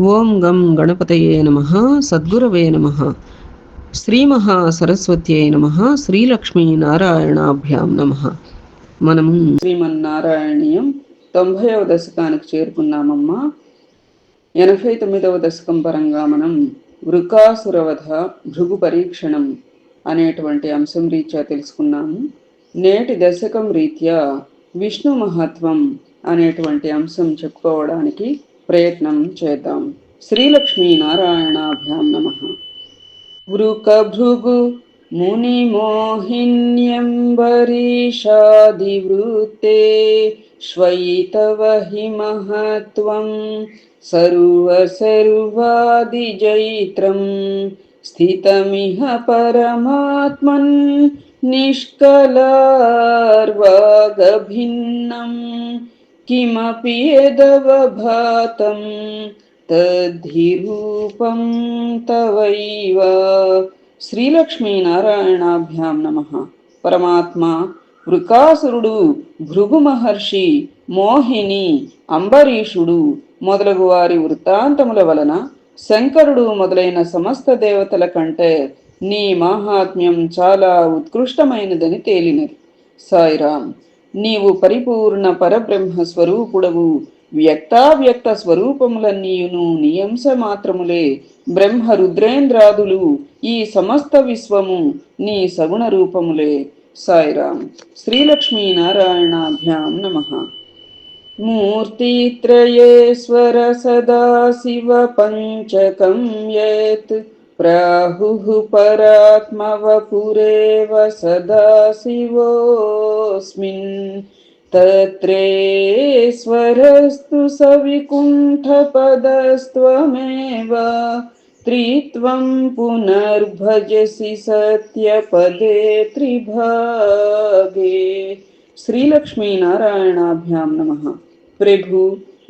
ఓం గం గణపతయే నమ సద్గురవే నమ. శ్రీమహాసరస్వత్యై నమ శ్రీలక్ష్మీనారాయణాభ్యాం నమ. మనము శ్రీమన్నారాయణీయం తొంభైవ దశకానికి చేరుకున్నామమ్మా. ఎనభై తొమ్మిదవ దశకం పరంగా మనం వృకాసురవధ భృగు పరీక్షణం అనేటువంటి అంశం రీత్యా తెలుసుకున్నాము. నేటి దశకం రీత్యా విష్ణు మహత్వం అనేటువంటి అంశం చెప్పుకోవడానికి ప్రయత్నం చేద్దాం శ్రీలక్ష్మీ నారాయణాభ్యాం నమ వృకభృగు ముని మోహిన్యంబరీషాదివృత్తే శ్వయితవ హి మహత్వం సర్వ సర్వాదిజైత్రం స్థితమిహ పరమాత్మన్ నిష్కలార్వాగభిన్నం किमपि यदवभातं तद्धि తవైవ శ్రీలక్ష్మీనారాయణాభ్యాం నమ పరమాత్మ వృకాసురుడు భృగు మహర్షి మోహిని అంబరీషుడు మొదలగు వారి వృత్తాంతముల వలన శంకరుడు మొదలైన సమస్త దేవతల కంటే నీ మాహాత్మ్యం చాలా ఉత్కృష్టమైనదని తేలినది సాయిరాం నీవు పరిపూర్ణ పరబ్రహ్మ స్వరూపుడవు. వ్యక్తావ్యక్త స్వరూపములన్నీయును నియంస మాత్రములే బ్రహ్మ రుద్రేంద్రాదులు. ఈ సమస్త విశ్వము నీ సగుణ రూపములే. సాయిరాం. శ్రీలక్ష్మీ నారాయణాభ్యాం నమ. మూర్తిత్రయేశ్వర సదాశివ పంచకం యత్ प्राहुः परात्मवपुरेव सदाशिवोऽस्मिन् तत्रेश्वरस्तु सविकुण्ठपदस्त्वमेव त्रित्वं पुनर्भजसि सत्यपदे त्रिभागे శ్రీలక్ష్మీనారాయణాభ్యాం నమ ప్రభు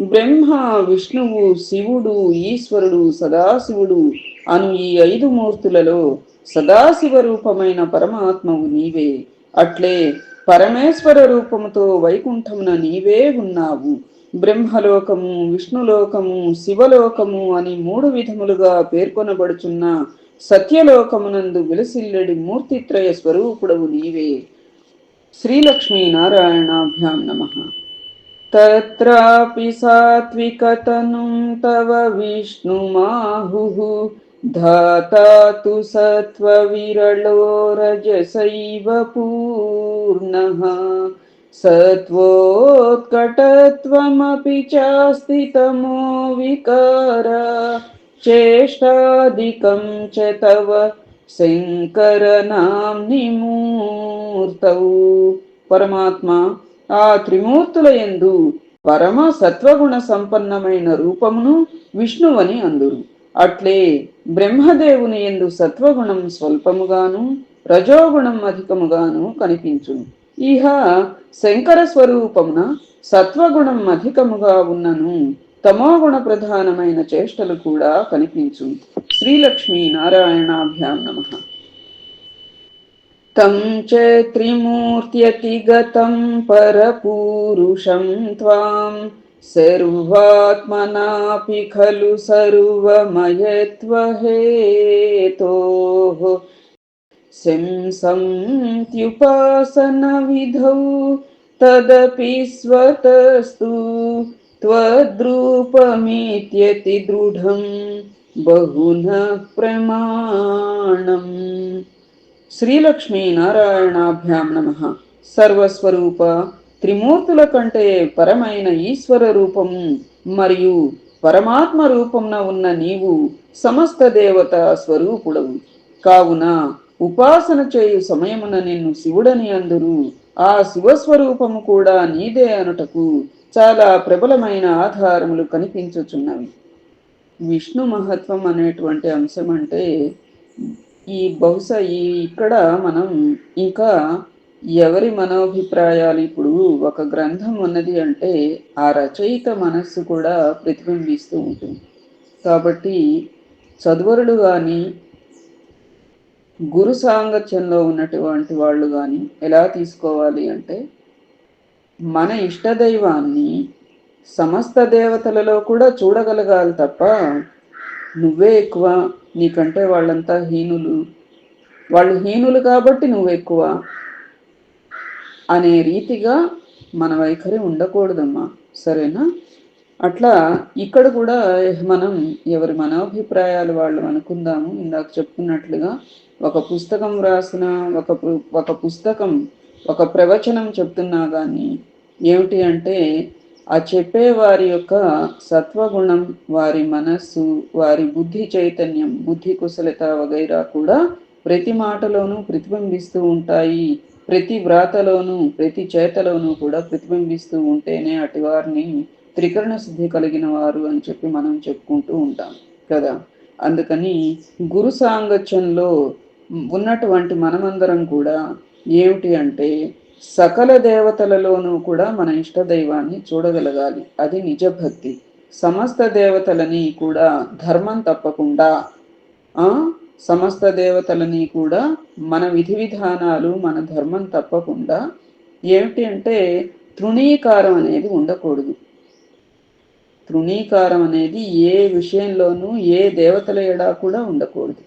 బ్రహ్మ విష్ణువు శివుడు ఈశ్వరుడు సదాశివుడు అను ఈ ఐదు మూర్తులలో సదాశివ రూపమైన పరమాత్మవు నీవే. అట్లే పరమేశ్వర రూపముతో వైకుంఠమున నీవే ఉన్నావు. బ్రహ్మలోకము విష్ణులోకము శివలోకము అని మూడు విధములుగా పేర్కొనబడుచున్న సత్యలోకమునందు విలసిల్లడి మూర్తిత్రయ స్వరూపుడవు నీవే. శ్రీలక్ష్మీ నారాయణాభ్యాం నమ. తత్రాపి సాత్వికతను తవ విష్ణుమాహు. धाता तु सत्त्वविरलो रजसैव पूर्णः सत्त्वोत्कटत्वमपि चास्ति तमो विकार चेष्टादिकं च तव శంకరనాంని మూర్తవు పరమాత్మ ఆ త్రిమూర్తుల యందు పరమ సత్వగుణ సంపన్నమైన రూపమును విష్ణువని అందురు అట్లే బ్రహ్మదేవుని ఎందు సత్వగుణం స్వల్పముగాను రజోగుణం అధికముగాను కనిపించును. ఇహ శంకర స్వరూపమున సత్వగుణం అధికముగా ఉన్నను తమోగుణ ప్రధానమైన చేష్టలు కూడా కనిపించు శ్రీలక్ష్మీ నారాయణాభ్యాం నమ. తం చ త్రిమూర్త్యతిగతం పరపూరుషం త్వాం सर्वात्मनापि खलु सर्वमयत्व हेतोः शंसन्त्युपासनविधौ तदपि स्वतस्तु त्वद्रूपमेत्यति दृढं बहुनः प्रमाणम्। श्रीलक्ष्मीनारायणाभ्यां नमः। सर्वस्वरूपा త్రిమూర్తుల కంటే పరమైన ఈశ్వర రూపము మరియు పరమాత్మ రూపమున ఉన్న నీవు సమస్త దేవత స్వరూపుడవు. కావున ఉపాసన చేయు సమయమున నిన్ను శివుడని అందురు. ఆ శివస్వరూపము కూడా నీదే అనుటకు చాలా ప్రబలమైన ఆధారములు కనిపించుచున్నవి. విష్ణు మహత్వం అనేటువంటి అంశం అంటే ఈ బహుశా ఈ ఇక్కడ మనం ఇంకా ఎవరి మనోభిప్రాయాలు ఇప్పుడు ఒక గ్రంథం ఉన్నది అంటే ఆ రచయిత మనస్సు కూడా ప్రతిబింబిస్తూ ఉంటుంది. కాబట్టి చదువరుడు కానీ గురు సాంగత్యంలో ఉన్నటువంటి వాళ్ళు కానీ ఎలా తీసుకోవాలి అంటే మన ఇష్టదైవాన్ని సమస్త దేవతలలో కూడా చూడగలగాలి తప్ప నువ్వే ఎక్కువ నీకంటే వాళ్ళంతా హీనులు. వాళ్ళు హీనులు కాబట్టి నువ్వు ఎక్కువ. అనే రీతిగా మన వైఖరి ఉండకూడదమ్మా. సరేనా? అట్లా ఇక్కడ కూడా మనం ఎవరి మనోభిప్రాయాలు వాళ్ళు అనుకుందాము. ఇందాక చెప్పుకున్నట్లుగా ఒక పుస్తకం రాసిన ఒక పు- ఒక పుస్తకం ఒక ప్రవచనం చెప్తున్నా కానీ ఏమిటి అంటే ఆ చెప్పే వారి యొక్క సత్వగుణం వారి మనస్సు వారి బుద్ధి చైతన్యం బుద్ధి కుశలత వగైరా కూడా ప్రతి మాటలోనూ ప్రతిబింబిస్తూ ఉంటాయి. ప్రతి వ్రాతలోనూ ప్రతి చేతలోనూ కూడా ప్రతిబింబిస్తూ ఉంటేనే అటివారిని త్రికరణ శుద్ధి కలిగిన వారు అని చెప్పి మనం చెప్పుకుంటూ ఉంటాం కదా. అందుకని గురు సాంగత్యంలో ఉన్నటువంటి మనమందరం కూడా ఏమిటి అంటే సకల దేవతలలోనూ కూడా మన ఇష్ట దైవాన్ని చూడగలగాలి. అది నిజ భక్తి. సమస్త దేవతలని కూడా ధర్మం తప్పకుండా సమస్త దేవతలని కూడా మన విధి విధానాలు మన ధర్మం తప్పకుండా ఏమిటి అంటే తృణీకారం అనేది ఉండకూడదు. తృణీకారం అనేది ఏ విషయంలోనూ ఏ దేవతల ఎడా కూడా ఉండకూడదు.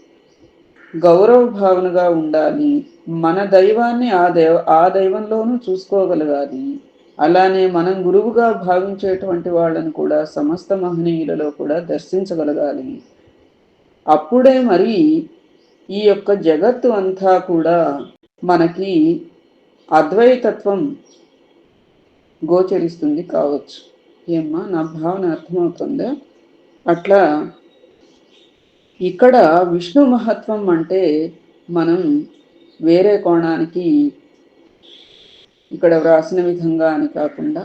గౌరవ భావనగా ఉండాలి. మన దైవాన్ని ఆ దైవ ఆ దైవంలోనూ చూసుకోగలగాలి. అలానే మనం గురువుగా భావించేటువంటి వాళ్ళని కూడా సమస్త మహనీయులలో కూడా దర్శించగలగాలి. అప్పుడే మరి ఈ యొక్క జగత్తు అంతా కూడా మనకి అద్వైతత్వం గోచరిస్తుంది కావచ్చు. ఏమ్మా నా భావన అర్థమవుతుందా? అట్లా ఇక్కడ విష్ణు మహత్వం అంటే మనం వేరే కోణానికి ఇక్కడ వ్రాసిన విధంగా అని కాకుండా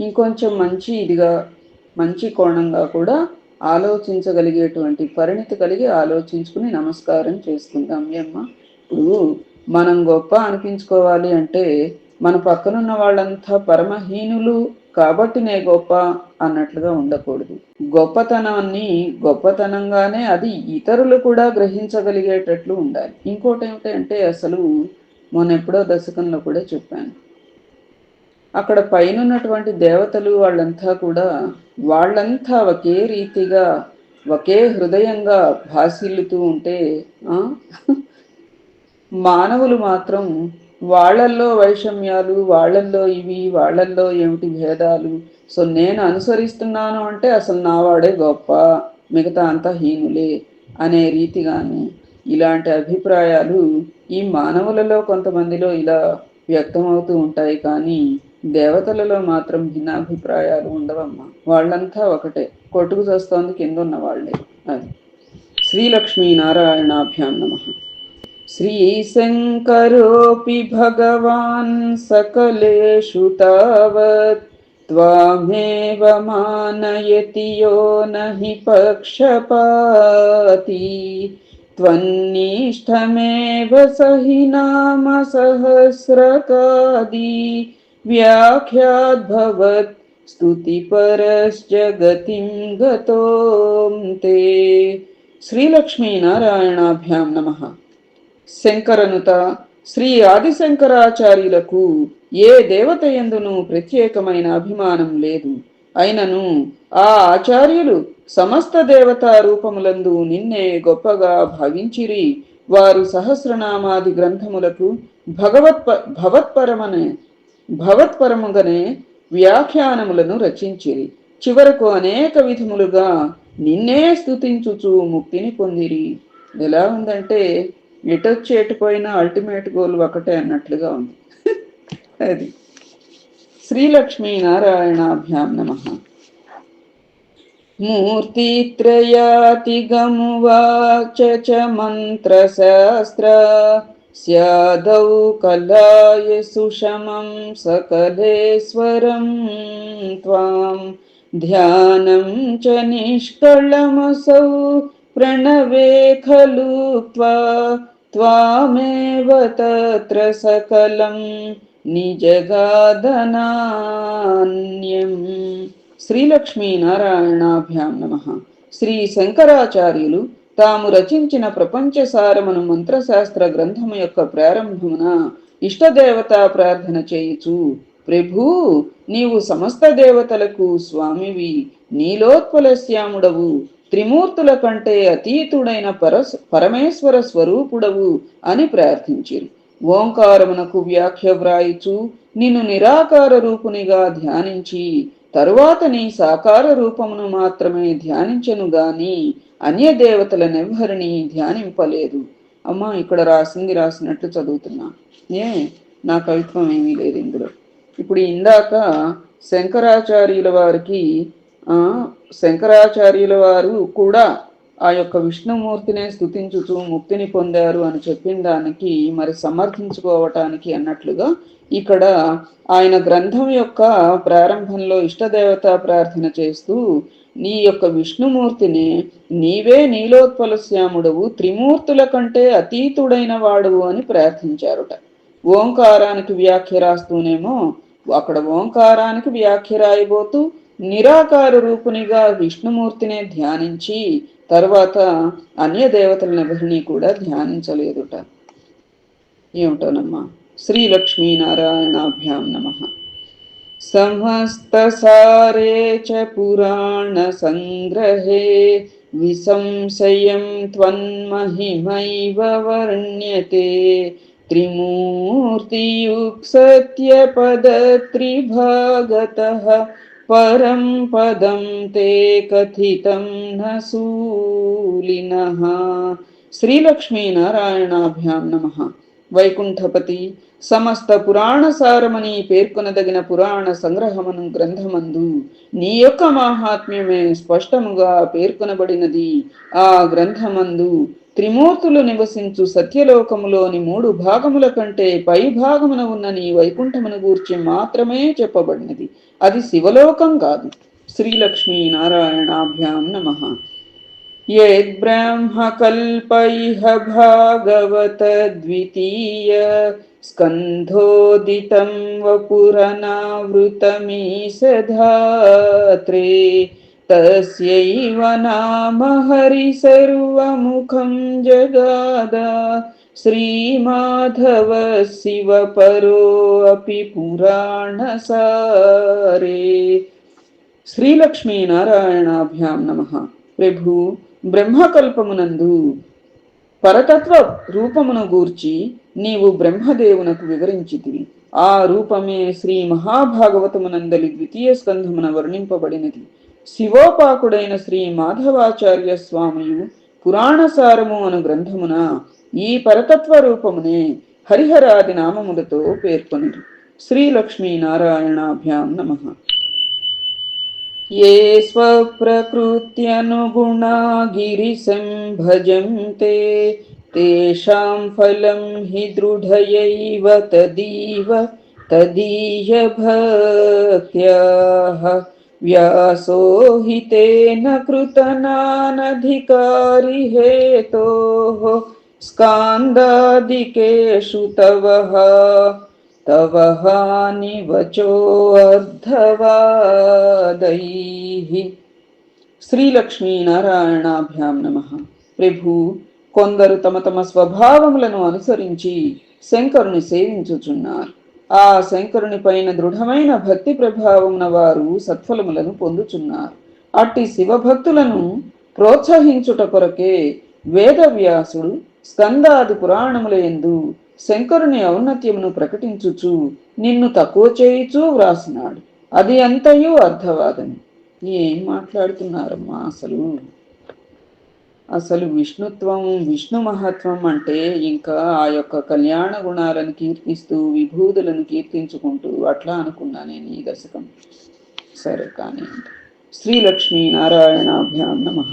ఇంకొంచెం మంచి ఇదిగా మంచి కోణంగా కూడా ఆలోచించగలిగేటువంటి పరిణితి కలిగి ఆలోచించుకుని నమస్కారం చేసుకుందాం. ఏమ్మా ఇప్పుడు మనం గొప్ప అనిపించుకోవాలి అంటే మన పక్కనున్న వాళ్ళంతా పరమహీనులు కాబట్టి నే గొప్ప అన్నట్లుగా ఉండకూడదు. గొప్పతనాన్ని గొప్పతనంగానే అది ఇతరులు కూడా గ్రహించగలిగేటట్లు ఉండాలి. ఇంకోటి ఏమిటంటే అసలు మొన్న ఎప్పుడో దశకంలో కూడా చెప్పాను. అక్కడ పైన ఉన్నటువంటి దేవతలు వాళ్ళంతా కూడా వాళ్ళంతా ఒకే రీతిగా ఒకే హృదయంగా భాసిల్లుతూ ఉంటే మానవులు మాత్రం వాళ్ళల్లో వైషమ్యాలు వాళ్ళల్లో ఇవి వాళ్ళల్లో ఏమిటి భేదాలు? సో నేను అనుసరిస్తున్నాను అంటే అసలు నా వాడే గొప్ప మిగతా అంతా హీనులే అనే రీతిగాను ఇలాంటి అభిప్రాయాలు ఈ మానవులలో కొంతమందిలో ఇలా వ్యక్తమవుతూ ఉంటాయి. కానీ దేవతలలో మాత్రం భిన్నాభిప్రాయాలు ఉండవమ్మా వాళ్ళంతా ఒకటే కొట్టుకు చేస్తోంది కింద ఉన్న వాళ్ళే అది శ్రీలక్ష్మీ నారాయణాభ్యాం నమ श्रीशङ्करोऽपि भगवान् सकलेषु तावत् त्वामेव मानयति यो न हि पक्षपाती त्वन्निष्ठमेव स हि नाम सहस्रकादि व्याख्याद्भवत् स्तुतिपरश्जगतिं गतों ते శ్రీలక్ష్మీనారాయణాభ్యాం నమ శంకరనుత శ్రీ ఆదిశంకరాచార్యులకు ఏ దేవత ఎందును ప్రత్యేకమైన అభిమానం లేదు అయినను ఆ ఆచార్యులు సమస్త దేవతా రూపములందు నిన్నే గొప్పగా భావించిరి వారు సహస్రనామాది గ్రంథములకు భగవత్ భవత్పరమనే భవత్పరముగానే వ్యాఖ్యానములను రచించిరి. చివరకు అనేక విధములుగా నిన్నే స్థుతించుచు ముక్తిని పొందిరి. ఎలా ఉందంటే ఎటొచ్చేటిపోయిన అల్టిమేట్ గోల్ ఒకటే అన్నట్లుగా ఉంది. అది. శ్రీలక్ష్మీ నారాయణాభ్యాం నమ. మూర్తిత్రయాతిగమువాచ మంత్రశాస్త్ర स्यादौ कलाय सुषमं सकलेश्वरं त्वां ध्यानं च निष्कळमसौ प्रणवे खलु त्वा त्वामेव तत्र सकलं निजगादनान्यं श्रीलक्ष्मीनारायणाभ्यां नमः श्रीशङ्कराचार्युलु తాము రచించిన ప్రపంచసారమును మంత్రశాస్త్ర గ్రంథము యొక్క ప్రారంభమున ఇష్టదేవత ప్రార్థన చేయుచు ప్రభూ నీవు సమస్త దేవతలకు స్వామివి నీలోత్పలశ్యాముడవు త్రిమూర్తుల కంటే అతీతుడైన పరస్ పరమేశ్వర స్వరూపుడవు అని ప్రార్థించిరి. ఓంకారమునకు వ్యాఖ్య వ్రాయిచు నిన్ను నిరాకార రూపునిగా ధ్యానించి తరువాత నీ సాకార రూపమును మాత్రమే ధ్యానించను గాని అన్య దేవతలనెవ్వరిని ధ్యానింపలేదు. అమ్మా ఇక్కడ రాసింది రాసినట్లు చదువుతున్నా. ఏ నా కవిత్వం ఏమీ లేదు ఇందులో. ఇప్పుడు ఇందాక శంకరాచార్యుల వారికి ఆ శంకరాచార్యుల వారు కూడా ఆ యొక్క విష్ణుమూర్తినే స్థుతించుచు ముక్తిని పొందారు అని చెప్పిన దానికి మరి సమర్థించుకోవటానికి అన్నట్లుగా ఇక్కడ ఆయన గ్రంథం యొక్క ప్రారంభంలో ఇష్టదేవత ప్రార్థన చేస్తూ నీ యొక్క విష్ణుమూర్తిని నీవే నీలోత్పలశ్యాముడవు త్రిమూర్తుల కంటే అతీతుడైన వాడువు అని ప్రార్థించారుట. ఓంకారానికి వ్యాఖ్య రాస్తూనేమో అక్కడ ఓంకారానికి వ్యాఖ్య రాయబోతూ నిరాకార రూపునిగా విష్ణుమూర్తినే ధ్యానించి తర్వాత అన్య దేవతలను కూడా ధ్యానించలేదుట. ఏమిటోనమ్మా? श्री लक्ष्मी श्रीलक्ष्मीनारायणाभ्यां नमः। समस्त सारे च पुराण पुराणसङ्ग्रहे विसंशयं त्वन्महिमैव वर्ण्यते। त्रिमूर्तियुक्सत्यपदत्रिभागतः परं पदं ते कथितं न सूलिनः। श्रीलक्ष्मीनारायणाभ्यां नमः। వైకుంఠపతి సమస్త పురాణ సారమని పేర్కొనదగిన పురాణ సంగ్రహమును గ్రంథమందు నీ యొక్క మాహాత్మ్యమే స్పష్టముగా పేర్కొనబడినది. ఆ గ్రంథమందు త్రిమూర్తులు నివసించు సత్యలోకములోని మూడు భాగముల కంటే పై భాగమున ఉన్న నీ వైకుంఠమును గూర్చి మాత్రమే చెప్పబడినది. అది శివలోకం కాదు. శ్రీలక్ష్మీ నారాయణాభ్యాం నమ. यद्ब्रह्मकल्प इह भागवतद्वितीय स्कन्धोदितं वपुरनावृतमीशधात्रे, तस्यैव नाम हरिसर्वमुखं जगाद। श्रीमाधव शिवपरोऽपि पुराणसारे। श्रीलक्ष्मीनारायणाभ्यां नमः। प्रभु బ్రహ్మకల్పమునందు పరతత్వ రూపమును గూర్చి నీవు బ్రహ్మదేవునకు వివరించితివి. ఆ రూపమే శ్రీ మహాభాగవతమునందలి ద్వితీయ స్కంధమున వర్ణింపబడినది. శివోపాకుడైన శ్రీ మాధవాచార్య స్వామియు పురాణసారము అను గ్రంథమున ఈ పరతత్వ రూపమునే హరిహరాది నామములతో పేర్కొనిది శ్రీలక్ష్మీనారాయణాభ్యాం నమ. ये स्वप्रकृत्यनुगुणा गिरिशं भजन्ते तेषां फलं हि दृढयैव तदीव तदीयभक्त्याः व्यासो हि तेन कृतनानधिकारि हेतोः स्कान्दादिकेषु तवः। तव हानिवचोऽर्धवादैः శ్రీలక్ష్మీనారాయణాభ్యాం నమ ప్రభు కొందరు తమ తమ స్వభావములను అనుసరించి శంకరుని సేవించుచున్నారు ఆ శంకరుని పైన దృఢమైన భక్తి ప్రభావమున వారు సత్ఫలములను పొందుచున్నారు అట్టి శివభక్తులను ప్రోత్సహించుట కొరకే వేదవ్యాసుడు స్కందాది పురాణముల యందు శంకరుని ఔన్నత్యమును ప్రకటించుచు నిన్ను తక్కువ చేయుచూ వ్రాసినాడు. అది అంతయు అర్థవాదము ఏం మాట్లాడుతున్నారమ్మా అసలు? అసలు విష్ణుత్వం విష్ణు మహత్వం అంటే ఇంకా ఆ యొక్క కళ్యాణ గుణాలను కీర్తిస్తూ విభూతులను కీర్తించుకుంటూ అట్లా అనుకున్నా నేను ఈ దశకం. సరే కానీ శ్రీలక్ష్మీ నారాయణాభ్యాం నమ.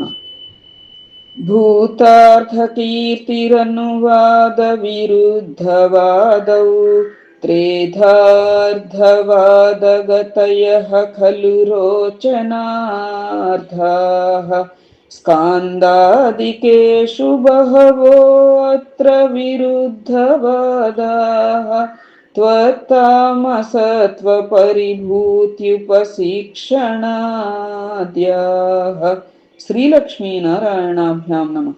भूतार्थकीर्तिरनुवादविरुद्धवादौ त्रेधार्धवादगतयः खलु रोचनार्धाः स्कान्दादिकेषु बहवोऽत्र विरुद्धवादाः। त्वत्तामसत्वपरिभूत्युपशिक्षणाद्याः శ్రీలక్ష్మీనారాయణాభ్యాం నమ.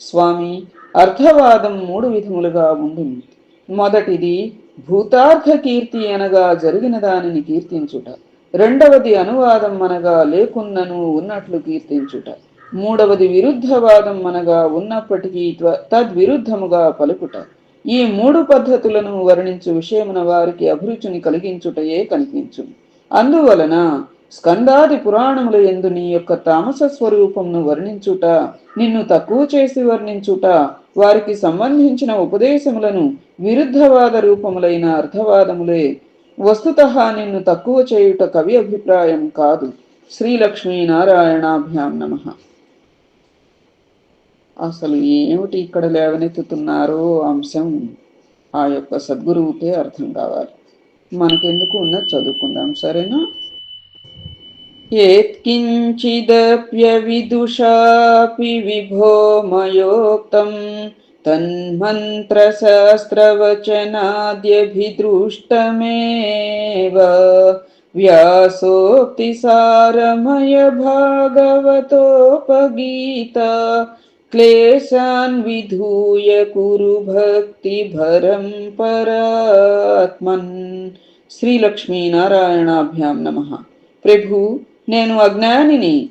స్వామి అర్థవాదం మూడు విధములుగా ఉండింది మొదటిది భూతార్థ కీర్తి అనగా జరిగిన దానిని కీర్తించుట. రెండవది అనువాదం అనగా లేకున్నను ఉన్నట్లు కీర్తించుట. మూడవది విరుద్ధవాదం అనగా ఉన్నప్పటికీ తద్విరుద్ధముగా పలుకుట. ఈ మూడు పద్ధతులను వర్ణించు విషయమున వారికి అభిరుచిని కలిగించుటయే కనిపించు అందువలన స్కందాది పురాణముల ఎందు నీ యొక్క తామస స్వరూపంను వర్ణించుట నిన్ను తక్కువ చేసి వర్ణించుట వారికి సంబంధించిన ఉపదేశములను విరుద్ధవాద రూపములైన అర్థవాదములే. వస్తుత నిన్ను తక్కువ చేయుట కవి అభిప్రాయం కాదు. శ్రీలక్ష్మీనారాయణాభ్యాం నమ. అసలు ఏమిటి ఇక్కడ లేవనెత్తుతున్నారో అంశం? ఆ యొక్క సద్గురువుకే అర్థం కావాలి. మనకెందుకు ఉన్నది చదువుకుందాం సరేనా? यत्किञ्चिदप्यविदुषापि विभो मयोक्तम् तन्मन्त्रसहस्रवचनाद्यभिदृष्टमेव व्यासोक्तिसारमयभागवतोपगीता क्लेशान् विधूय कुरु भक्तिभरं परात्मन् श्रीलक्ष्मीनारायणाभ्यां नमः। प्रभु నేను అజ్ఞానిని.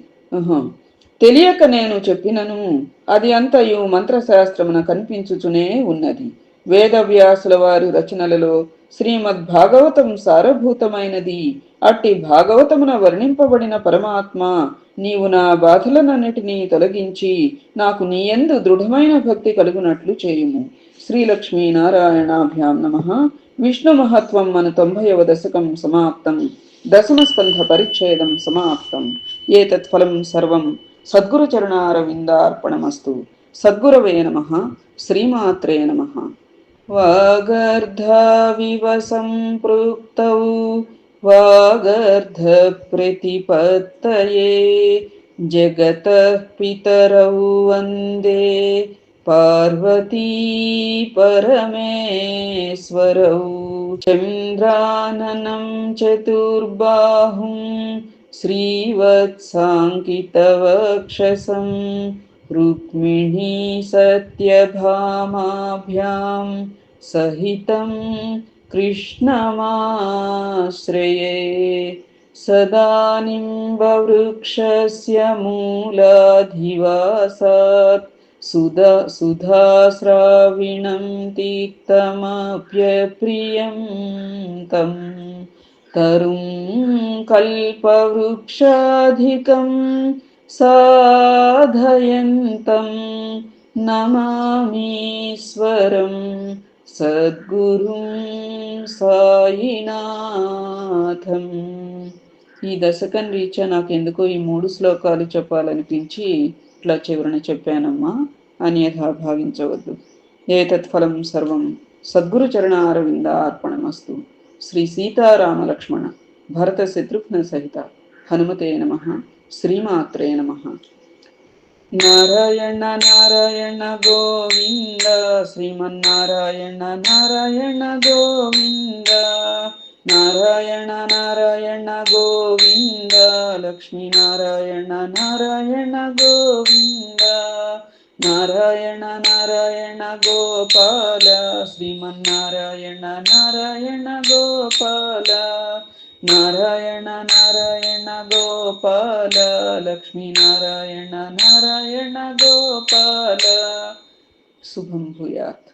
తెలియక నేను చెప్పినను. అది అంతయు మంత్రశాస్త్రమున కనిపించుచునే ఉన్నది. వేదవ్యాసుల వారి రచనలలో శ్రీమద్ భాగవతం సారభూతమైనది. అట్టి భాగవతమున వర్ణింపబడిన పరమాత్మ నీవు నా బాధలనన్నిటినీ తొలగించి నాకు నీయందు దృఢమైన భక్తి కలుగునట్లు చేయుము. శ్రీలక్ష్మీనారాయణాభ్యాం నమ. విష్ణు మహత్వం మన తొంభైవ దశకం సమాప్తం. దశమస్కంధ పరిచ్ఛేదం సమాప్తం. ఏతత్ ఫలం సర్వం. సద్గురు చరణారవిందార్పణమస్తు సద్గురవే నమ. శ్రీమాత్రే నమ. వాగర్ధావివ సంపృక్తౌ వాగర్ధ ప్రతిపత్తయే జగత పితరౌ వందే. పార్వతీ चन्द्राननं चतुर्बाहुं श्रीवत्साङ्कितवक्षसं रुक्मिणी सत्यभामाभ्यां सहितं कृष्णमाश्रये। सदानिम्बवृक्षस्य मूलाधिवासात् सुधा सुधास्राविणं तीक्तमप्यप्रियं तम् तरुं कल्पवृक्षाधिकं साधयन्तं नमामीश्वरं సద్గురుం సాయినాథం ఈ దశకం రీత్యా నాకు ఎందుకో ఈ మూడు శ్లోకాలు చెప్పాలనిపించి ఇట్లా చివరన చెప్పానమ్మా. అన్యథా భావించవద్దు. ఏ తత్ఫలం సర్వం సద్గురు చరణారవింద అర్పణమస్తు. శ్రీ సీతారామలక్ష్మణ భరత శత్రుఘ్న సహిత హనుమతే నమ. శ్రీమాత్రే నమ. నారాయణ నారాయణ గోవింద. శ్రీమన్నారాయణ నారాయణ గోవింద. నారాయణ నారాయణ గోవింద లక్ష్మీనారాయణ నారాయణ గోవింద నారాయణ నారాయణ గోపాల శ్రీమన్నారాయణ నారాయణ గోపాల నారాయణ నారాయణ గోపాల లక్ష్మీనారాయణ నారాయణ గోపాల. శుభం భూయాత్.